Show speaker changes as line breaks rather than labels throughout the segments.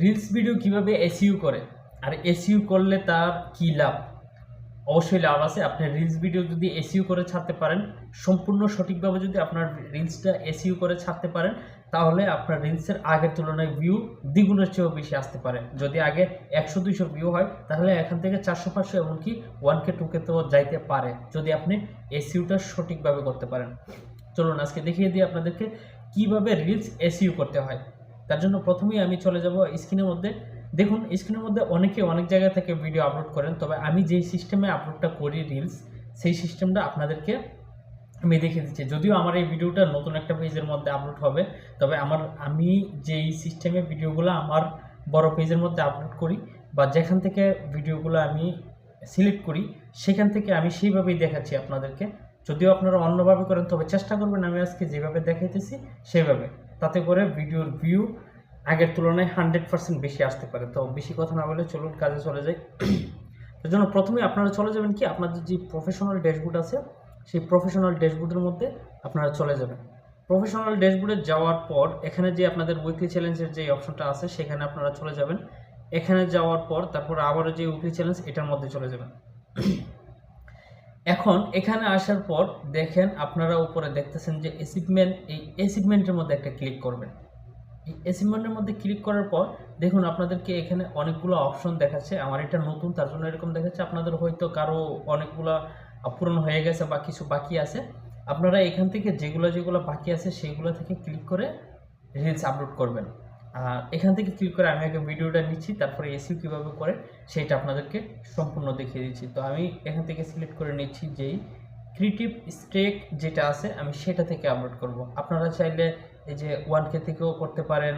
Reels video কীভাবে SU করে? আর SU করলে তার কি লাভ? অবশ্যই লাভ আছে। আপনি রিলস ভিডিও যদি এসইউ করে ছাড়তে পারেন, সম্পূর্ণ সঠিকভাবে যদি আপনার রিলসটা এসইউ করে ছাড়তে পারেন, তাহলে আপনার রিলসের আগের তুলনায় ভিউ দ্বিগুণের চেয়েও বেশি আসতে পারে। যদি আগে একশো, দুইশো ভিউ হয়, তাহলে এখান থেকে চারশো, পাঁচশো এমনকি ওয়ান কে টু কে তো যাইতে পারে, যদি আপনি এসইউটা সঠিকভাবে করতে পারেন। চলুন আজকে দেখিয়ে দিই আপনাদেরকে কীভাবে রিলস এসইউ করতে হয়। তার জন্য প্রথমেই আমি চলে যাব স্ক্রিনের মধ্যে। দেখুন, স্ক্রিনের মধ্যে অনেকে অনেক জায়গা থেকে ভিডিও আপলোড করেন, তবে আমি যেই সিস্টেমে আপলোডটা করি রিলস সেই সিস্টেমটা আপনাদেরকে আমি দেখিয়ে দিচ্ছি। যদিও আমার এই ভিডিওটা নতুন একটা পেজের মধ্যে আপলোড হবে, তবে আমার, আমি যেই সিস্টেমে ভিডিওগুলো আমার বড় পেজের মধ্যে আপলোড করি বা যেখান থেকে ভিডিওগুলো আমি সিলেক্ট করি, সেখান থেকে আমি সেইভাবেই দেখাচ্ছি আপনাদেরকে। যদিও আপনারা অন্যভাবে করেন, তবে চেষ্টা করবেন আমি আজকে যেভাবে দেখাইতেছি, সেভাবে। তাতে করে ভিডিওর ভিউ আগের তুলনায় হান্ড্রেড পার্সেন্ট বেশি আসতে পারে। তো বেশি কথা না বলে চলুন কাজে চলে যাই। তার জন্য প্রথমে আপনারা চলে যাবেন কি? আপনাদের যে প্রফেশনাল ড্যাশবোর্ড আছে, সেই প্রফেশনাল ড্যাশবোর্ডের মধ্যে আপনারা চলে যাবেন। প্রফেশনাল ড্যাশবোর্ডে যাওয়ার পর, এখানে যে আপনাদের উইকলি চ্যালেঞ্জের যে অপশনটা আছে, সেখানে আপনারা চলে যাবেন। এখানে যাওয়ার পর, তারপর আবারও যে উইকলি চ্যালেঞ্জ এটার মধ্যে চলে যাবেন। এখন এখানে আসার পর দেখেন আপনারা উপরে দেখতেছেন যে অ্যাচিভমেন্ট এই অ্যাচিভমেন্টের মধ্যে একটা ক্লিক করবেন। এই অ্যাচিভমেন্টের মধ্যে ক্লিক করার পর দেখুন আপনাদেরকে এখানে অনেকগুলো অপশন দেখাচ্ছে। আমার এটা নতুন, তার জন্য এরকম দেখাচ্ছে। আপনাদের হয়তো কারও অনেকগুলো পূরণ হয়ে গেছে বা কিছু বাকি আছে। আপনারা এখান থেকে যেগুলো যেগুলো বাকি আছে, সেগুলো থেকে ক্লিক করে রিলস আপলোড করবেন। আর এখান থেকে ক্লিক করে আমি আগে ভিডিওটা নিচ্ছি, তারপরে এসিও কীভাবে করে সেটা আপনাদেরকে সম্পূর্ণ দেখিয়ে দিচ্ছি। তো আমি এখান থেকে সিলেক্ট করে নিচ্ছি যেই ক্রিয়েটিভ স্টেক যেটা আছে, আমি সেটা থেকে আপলোড করব। আপনারা চাইলে এই যে ওয়ান কে থেকেও করতে পারেন,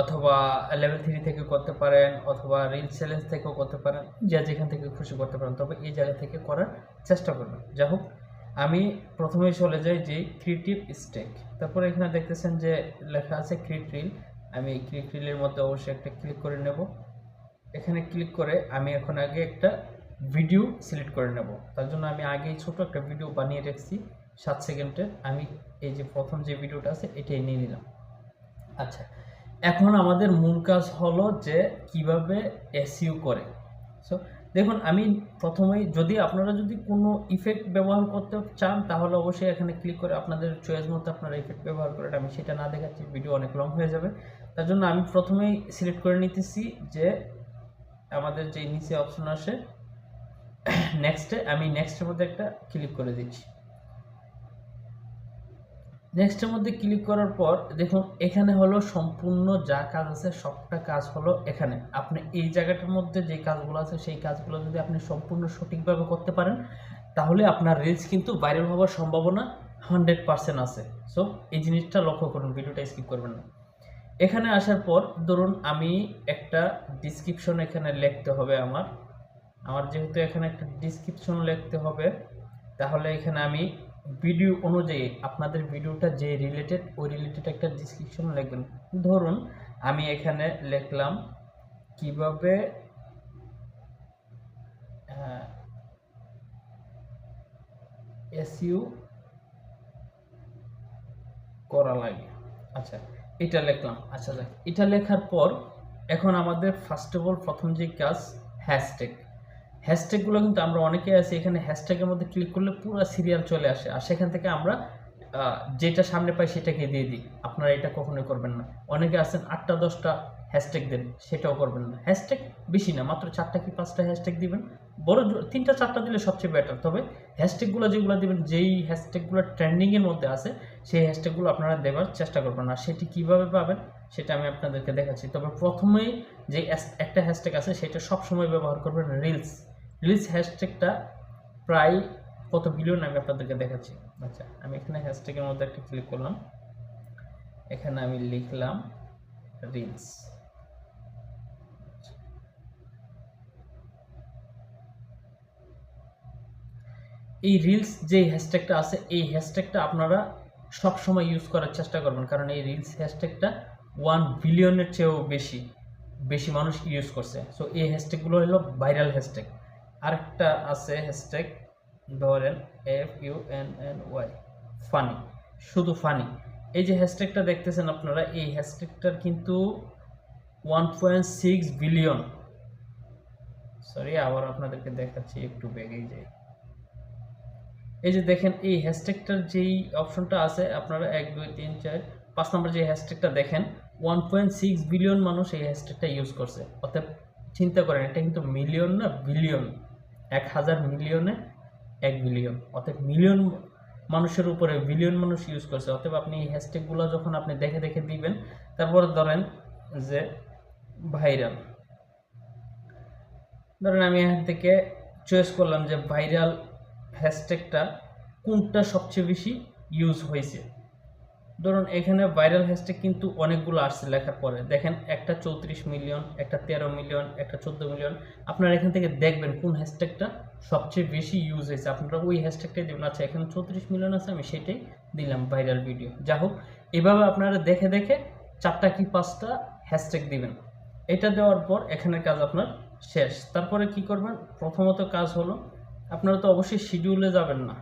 অথবা লেভেল থ্রি থেকে করতে পারেন, অথবা রিল চ্যালেঞ্জ থেকেও করতে পারেন, যা যেখান থেকে খুশি করতে পারেন, তবে এই জায়গা থেকে করার চেষ্টা করবেন। যাই হোক, আমি প্রথমে চলে যাই যে ক্রিয়েটিভ স্টেক তারপরে এখানে দেখতেছেন যে লেখা আছে ক্রিয়েট রিল আমি এই ক্লিক রিলের মধ্যে অবশ্যই একটা ক্লিক করে নেব। এখানে ক্লিক করে আমি এখন আগে একটা ভিডিও সিলেক্ট করে নেব। তার জন্য আমি আগেই ছোট একটা ভিডিও বানিয়ে রেখেছি, সাত সেকেন্ডের আমি এই যে প্রথম যে ভিডিওটা আছে, এটাই নিয়ে নিলাম। আচ্ছা এখন আমাদের মূল কাজ হলো যে কীভাবে এসইউ করে। সো দেখুন, আমি প্রথমেই যদি আপনারা যদি কোনো ইফেক্ট ব্যবহার করতে চান, তাহলে অবশ্যই এখানে ক্লিক করে আপনাদের চয়েস মতো আপনারা ইফেক্ট ব্যবহার করেন আমি সেটা না দেখাচ্ছি ভিডিও অনেক লং হয়ে যাবে। তার জন্য আমি প্রথমেই সিলেক্ট করে নিতেছি যে আমাদের যে নিচে অপশন আসে নেক্সটে আমি নেক্সটের মধ্যে একটা ক্লিক করে দিচ্ছি। নেক্সটের মধ্যে ক্লিক করার পর, দেখুন, এখানে হলো সম্পূর্ণ যা কাজ আছে, সবটা কাজ হলো এখানে। আপনি এই জায়গাটার মধ্যে যে কাজগুলো আছে, সেই কাজগুলো যদি আপনি সম্পূর্ণ সঠিকভাবে করতে পারেন, তাহলে আপনার রিলস কিন্তু ভাইরাল হওয়ার সম্ভাবনা হান্ড্রেড পার্সেন্ট আছে। সো এই জিনিসটা লক্ষ্য করুন, ভিডিওটা স্কিপ করবেন না। এখানে আসার পর, ধরুন, আমি একটা ডিসক্রিপশন এখানে লিখতে হবে আমার। আমার যেহেতু এখানে একটা ডিসক্রিপশন লিখতে হবে, তাহলে এখানে আমি ভিডিও অনুযায়ী আপনাদের ভিডিওটা যে রিলেটেড ওই রিলেটেড একটা ডিসক্রিপশন লিখবেন। ধরুন, আমি এখানে লিখলাম কীভাবে এসইউ করা লাগে। আচ্ছা এটা লিখলাম। আচ্ছা যাক, এটা লেখার পর এখন আমাদের ফার্স্ট অফ অল প্রথম যে কাজ হ্যাশট্যাগ হ্যাশট্যাগুলো কিন্তু আমরা অনেকে আছি, এখানে হ্যাশট্যাগের মধ্যে ক্লিক করলে পুরো সিরিয়াল চলে আসে। আর সেখান থেকে আমরা যেটা সামনে পাই সেটাকে দিয়ে দিই। আপনারা এটা কখনোই করবেন না। অনেকে আছেন আটটা, দশটা হ্যাশট্যাগ দেন, সেটাও করবেন না। হ্যাশট্যাগ বেশি না, মাত্র চারটা কি পাঁচটা হ্যাশট্যাগ দিবেন? বড় তিনটা, চারটা দিলে সবচেয়ে বেটার তবে হ্যাশট্যাগুলো যেগুলো দিবেন, যেই হ্যাশট্যাগুলো ট্রেন্ডিংয়ের মধ্যে আছে, সেই হ্যাশট্যাগুলো আপনারা দেওয়ার চেষ্টা করবেন। আর সেটি কীভাবে পাবেন, সেটা আমি আপনাদেরকে দেখাচ্ছি। তবে প্রথমেই যে একটা হ্যাশট্যাগ আছে, সেটা সবসময় ব্যবহার করবেন রিলস রিলস হ্যাশট্যাগটা প্রায় কত বিলিয়ন আমি আপনাদেরকে দেখাচ্ছি। আচ্ছা আমি এখানে হ্যাশট্যাগের মধ্যে একটা ক্লিক করলাম। এখানে আমি লিখলাম রিলস এই রিলস যে হ্যাশট্যাগটা আছে, এই হ্যাশট্যাগটা আপনারা সব সময় ইউজ করার চেষ্টা করবেন, কারণ এই রিলস হ্যাশট্যাগটা ওয়ান বিলিয়নের চেয়েও বেশি বেশি মানুষ ইউজ করছে। সো এই হ্যাশট্যাগুলো হলো ভাইরাল হ্যাশট্যাগ আরেকটা আছে হ্যাশট্যাগ ধরেন F U N N Y funny শুধু ফানি এই যে হ্যাশট্যাগটা দেখতেছেন আপনারা, এই হ্যাশট্যাগটার কিন্তু one point six billion sorry আবার আপনাদেরকে দেখাচ্ছি, একটু বেগেই যাই। এই যে দেখেন, এই হ্যাশট্যাগটার যেই অপশনটা আছে, আপনারা এক, দুই, তিন, চার, পাঁচ নম্বর যে হ্যাশট্যাগটা দেখেন ওয়ান পয়েন্ট সিক্স বিলিয়ন মানুষ এই হ্যাশট্যাগটা ইউজ করছে। অর্থাৎ চিন্তা করেন, এটা কিন্তু মিলিয়ন না বিলিয়ন এক হাজার মিলিয়নে এক বিলিয়ন। অর্থাৎ মিলিয়ন মানুষের উপরে বিলিয়ন মানুষ ইউজ করছে। অতএব আপনি এই হ্যাশট্যাগুলো যখন আপনি দেখে দেখে দিবেন, তারপরে ধরেন যে ভাইরাল ধরেন আমি এখান থেকে চয়েস করলাম যে ভাইরাল হ্যাশট্যাগটা কোনটা সবচেয়ে বেশি ইউজ হয়েছে। ধরুন, এখানে ভাইরাল হ্যাশট্যাগ কিন্তু অনেকগুলো আসছে লেখার পরে। দেখেন, একটা চৌত্রিশ মিলিয়ন একটা তেরো মিলিয়ন একটা চোদ্দ মিলিয়ন আপনারা এখান থেকে দেখবেন কোন হ্যাশট্যাগটা সবচেয়ে বেশি ইউজ হয়েছে। আপনারা ওই হ্যাশট্যাগটাই দেবেন আচ্ছা এখানে চৌত্রিশ মিলিয়ন আছে, আমি সেটাই দিলাম ভাইরাল ভিডিও যা হোক, এভাবে আপনারা দেখে দেখে চারটা কি পাঁচটা হ্যাশট্যাগ দিবেন। এটা দেওয়ার পর এখানের কাজ আপনার শেষ। তারপরে কি করবেন? প্রথমত কাজ হলো, আপনারা তো অবশ্যই শিডিউলে যাবেন না।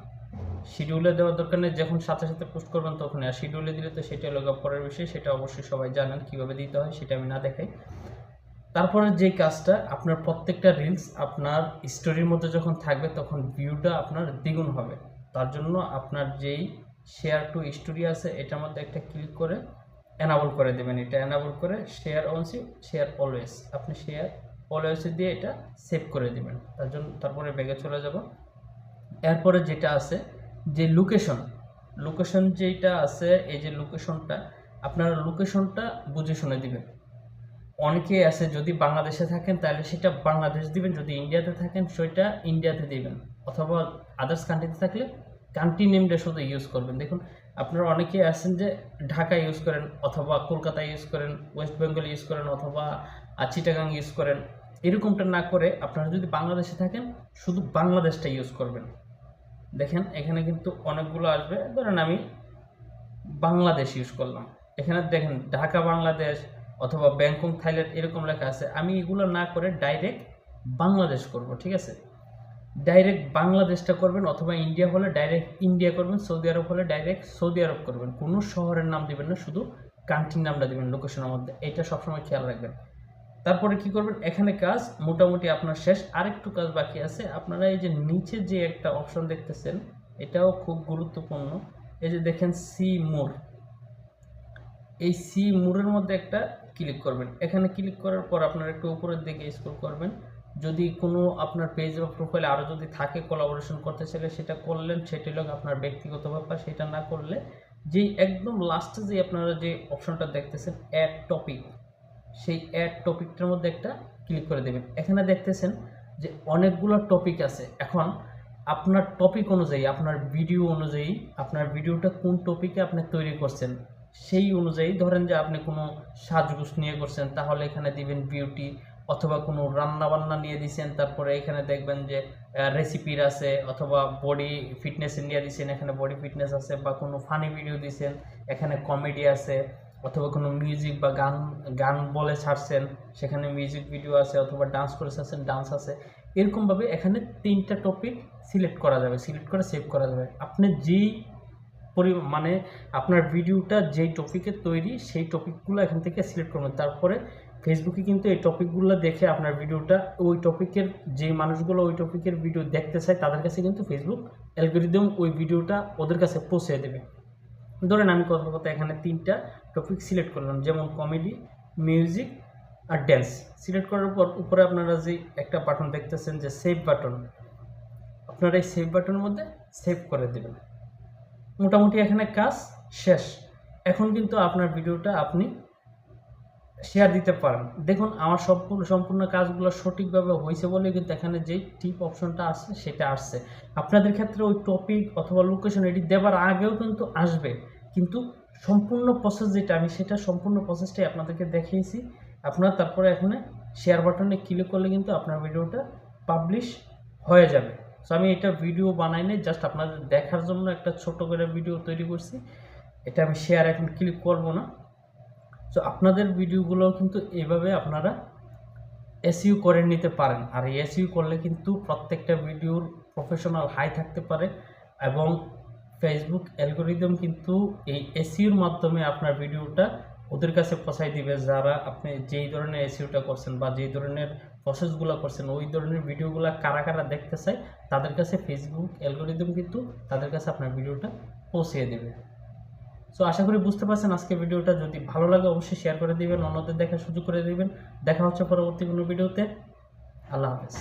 শিডিউলে দেওয়ার দরকার নেই, যখন সাথে সাথে পোস্ট করবেন তখন আর শিডিউলে দিলে তো সেটা হলো করার বিষয়, সেটা অবশ্যই সবাই জানেন কীভাবে দিতে হয়, সেটা আমি না দেখাই। তারপরে যে কাজটা, আপনার প্রত্যেকটা রিলস আপনার স্টোরির মধ্যে যখন থাকবে, তখন ভিউটা আপনার দ্বিগুণ হবে। তার জন্য আপনার যেই শেয়ার টু স্টোরি আছে, এটার মধ্যে একটা ক্লিক করে এনাবল করে দেবেন। এটা এনাবল করে শেয়ার অনসি শেয়ার অলওয়েজ আপনি শেয়ার অলওয়েজ দিয়ে এটা সেভ করে দেবেন। তার জন্য তারপরে ব্যাগে চলে যাব। এরপরে যেটা আছে যে লোকেশন লোকেশন যেটা আছে, এই যে লোকেশনটা আপনারা লোকেশনটা বুঝে শুনে দিবেন। অনেকে আছে যদি বাংলাদেশে থাকেন, তাহলে সেটা বাংলাদেশ দিবেন, যদি ইন্ডিয়াতে থাকেন, সেটা ইন্ডিয়াতে দিবেন। অথবা আদার্স কান্ট্রিতে থাকলে কান্ট্রি নেমটা শুধু ইউজ করবেন। দেখুন, আপনারা অনেকে আছেন যে ঢাকা ইউজ করেন, অথবা কলকাতা ইউজ করেন ওয়েস্ট বেঙ্গল ইউজ করেন, অথবা চিটাগাং ইউজ করেন। এরকমটা না করে আপনারা যদি বাংলাদেশে থাকেন, শুধু বাংলাদেশটা ইউজ করবেন। দেখেন, এখানে কিন্তু অনেকগুলো আসবে। ধরেন আমি বাংলাদেশ ইউজ করলাম। এখানে দেখেন, ঢাকা, বাংলাদেশ অথবা ব্যাংকক, থাইল্যান্ড এরকম লেখা আছে। আমি এগুলো না করে ডাইরেক্ট বাংলাদেশ করব, ঠিক আছে? ডাইরেক্ট বাংলাদেশটা করবেন অথবা ইন্ডিয়া হলে ডাইরেক্ট ইন্ডিয়া করবেন সৌদি আরব হলে ডাইরেক্ট সৌদি আরব করবেন। কোনো শহরের নাম দিবেন না, শুধু কান্ট্রির নামটা দিবেন লোকেশনের মধ্যে। এটা সবসময় খেয়াল রাখবেন। তারপরে কি করবেন? এখানে কাজ মোটামুটি আপনার শেষ। আরেকটু কাজ বাকি আছে। আপনারা এই যে নিচে যে একটা অপশন দেখতেছেন, এটাও খুব গুরুত্বপূর্ণ। এই যে দেখেন সি মোর এই সি মোরের মধ্যে একটা ক্লিক করবেন। এখানে ক্লিক করার পর আপনারা একটু উপরের দিকে স্ক্রল করবেন। যদি কোনো আপনার পেজ বা প্রোফাইলে আরও যদি থাকে কোলাবোরেশন করতে চাইলে, সেটা করলেন, সেটি হলো আপনার ব্যক্তিগত ব্যাপার, সেটা না করলে যেই একদম লাস্টে যে আপনারা যে অপশনটা দেখতেছেন অ্যাড টপিক সেই অ্যাড টপিকটার মধ্যে একটা ক্লিক করে দেবেন। এখানে দেখতেছেন যে অনেকগুলো টপিক আছে। এখন আপনার টপিক অনুযায়ী, আপনার ভিডিও অনুযায়ী, আপনার ভিডিওটা কোন টপিকে আপনি তৈরি করছেন, সেই অনুযায়ী ধরেন যে আপনি কোনো সাজগুজ নিয়ে করছেন, তাহলে এখানে দিবেন বিউটি অথবা কোনো রান্না বান্না নিয়ে দিছেন, তারপরে এখানে দেখবেন যে রেসিপির আছে অথবা বডি ফিটনেস নিয়ে দিছেন, এখানে বডি ফিটনেস আছে বা কোনো ফানি ভিডিও দিছেন, এখানে কমেডি আছে। অথবা কোনো মিউজিক বা গান গান বলে ছাড়ছেন, সেখানে মিউজিক ভিডিও আছে অথবা ডান্স করে ছাড়ছেন ডান্স আছে, এরকমভাবে এখানে তিনটা টপিক সিলেক্ট করা যাবে সিলেক্ট করে সেভ করা যাবে। আপনি যেই পরি মানে আপনার ভিডিওটা যেই টপিকের তৈরি, সেই টপিকগুলো এখান থেকে সিলেক্ট করবেন তারপরে ফেসবুকে কিন্তু এই টপিকগুলো দেখে আপনার ভিডিওটা ওই টপিকের যে মানুষগুলো ওই টপিকের ভিডিও দেখতে চায়, তাদের কাছে কিন্তু ফেসবুক অ্যালগোরিদম ওই ভিডিওটা ওদের কাছে পৌঁছে দেবে। ধরেন আমি কথা কথা এখানে তিনটা টপিক সিলেক্ট করলাম, যেমন কমেডি মিউজিক আর ড্যান্স সিলেক্ট করার পর উপরে আপনারা যে একটা বাটন দেখতেছেন যে সেভ বাটন আপনারা এই সেভ বাটনের মধ্যে সেভ করে দেবেন। মোটামুটি এখানে কাজ শেষ। এখন কিন্তু আপনার ভিডিওটা আপনি শেয়ার দিতে পারেন। দেখুন, আমার সম্পূর্ণ সম্পূর্ণ কাজগুলো সঠিকভাবে হয়েছে বলে কিন্তু এখানে যেই টিপ অপশনটা আছে, সেটা আসছে। আপনাদের ক্ষেত্রে ওই টপিক অথবা লোকেশন এটি দেওয়ার আগেও কিন্তু আসবে। কিন্তু সম্পূর্ণ প্রসেস যেটা, আমি সেটা সম্পূর্ণ প্রসেসটাই আপনাদেরকে দেখিয়েছি। আপনার তারপরে এখানে শেয়ার বাটনে ক্লিক করলে কিন্তু আপনার ভিডিওটা পাবলিশ হয়ে যাবে। সো আমি এটা ভিডিও বানাই নাই জাস্ট আপনাদের দেখার জন্য একটা ছোট করে ভিডিও তৈরি করছি। এটা আমি শেয়ার এখন ক্লিক করব না। তো আপনাদের ভিডিওগুলো কিন্তু এভাবে আপনারা এসইউ করে নিতে পারেন। আর এসইউ করলে কিন্তু প্রত্যেকটা ভিডিওর প্রফেশনাল হাই থাকতে পারে এবং ফেসবুক অ্যালগোরিদম কিন্তু এই এসইউর মাধ্যমে আপনার ভিডিওটা ওদের কাছে পৌঁছাই দিবে। যারা আপনি যেই ধরনের এসিওটা করছেন বা যেই ধরনের প্রসেসগুলো করছেন, ওই ধরনের ভিডিওগুলো কারা কারা দেখতে চায়, তাদের কাছে ফেসবুক অ্যালগোরিদম কিন্তু তাদের কাছে আপনার ভিডিওটা পৌঁছিয়ে দেবে। সো আশা করি বুঝতে পারছেন আজকে ভিডিওটা। যদি ভালো লাগে, অবশ্যই শেয়ার করে দিবেন, অন্যদের দেখার সুযোগ করে দিবেন। দেখা হচ্ছে পরবর্তী কোনো ভিডিওতে। আল্লাহ হাফেজ।